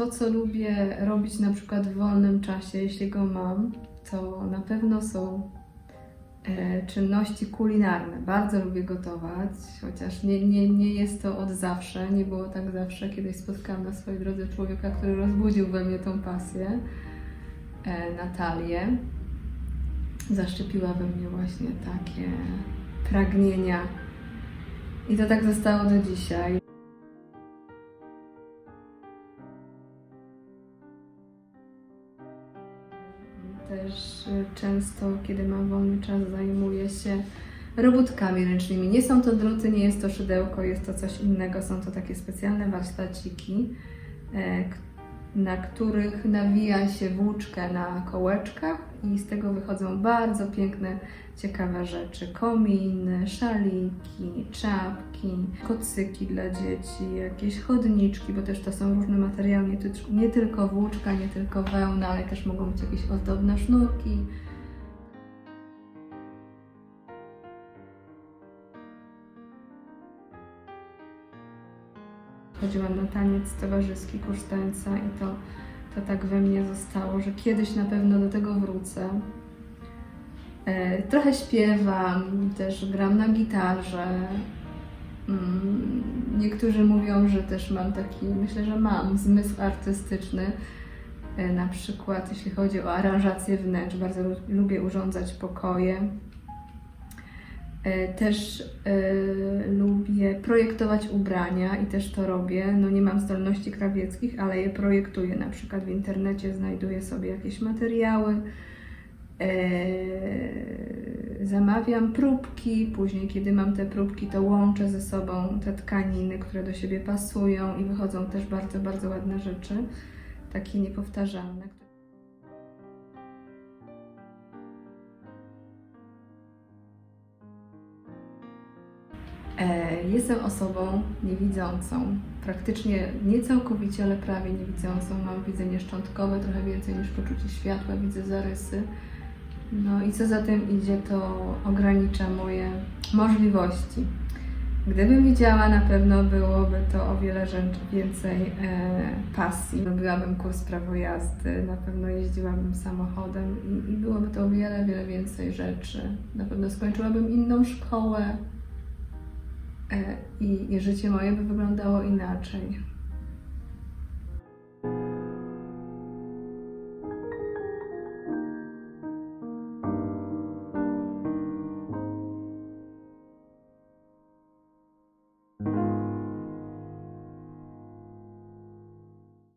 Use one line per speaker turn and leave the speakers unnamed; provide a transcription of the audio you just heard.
To, co lubię robić na przykład w wolnym czasie, jeśli go mam, to na pewno są e, czynności kulinarne. Bardzo lubię gotować, chociaż nie, nie, nie jest to od zawsze, nie było tak zawsze. Kiedyś spotkałam na swojej drodze człowieka, który rozbudził we mnie tą pasję, e, Natalię. Zaszczepiła we mnie właśnie takie pragnienia. I to tak zostało do dzisiaj. Też y, często, kiedy mam wolny czas, zajmuję się robótkami ręcznymi. Nie są to druty, nie jest to szydełko, jest to coś innego. Są to takie specjalne warsztaciki, e, na których nawija się włóczkę na kołeczkach i z tego wychodzą bardzo piękne, ciekawe rzeczy. Kominy, szaliki, czapki, kocyki dla dzieci, jakieś chodniczki, bo też to są różne materiały, nie, nie tylko włóczka, nie tylko wełna, ale też mogą być jakieś ozdobne sznurki. Chodziłam na taniec towarzyski kurs tańca i to, to tak we mnie zostało, że kiedyś na pewno do tego wrócę. E, trochę śpiewam, też gram na gitarze. Mm, Niektórzy mówią, że też mam taki, myślę, że mam zmysł artystyczny. E, Na przykład jeśli chodzi o aranżację wnętrz, bardzo lu- lubię urządzać pokoje. E, Też e, lubię projektować ubrania i też to robię. No nie mam zdolności krawieckich, ale je projektuję. Na przykład w internecie znajduję sobie jakieś materiały, e, zamawiam próbki, później kiedy mam te próbki, to łączę ze sobą te tkaniny, które do siebie pasują i wychodzą też bardzo, bardzo ładne rzeczy, takie niepowtarzalne. Jestem osobą niewidzącą, praktycznie nie całkowicie, ale prawie niewidzącą. Mam widzenie szczątkowe, trochę więcej niż poczucie światła, widzę zarysy. No i co za tym idzie, to ogranicza moje możliwości. Gdybym widziała, na pewno byłoby to o wiele więcej e, pasji. Robiłabym kurs prawo jazdy, na pewno jeździłabym samochodem i, i byłoby to o wiele, wiele więcej rzeczy. Na pewno skończyłabym inną szkołę, E, i, i życie moje by wyglądało inaczej.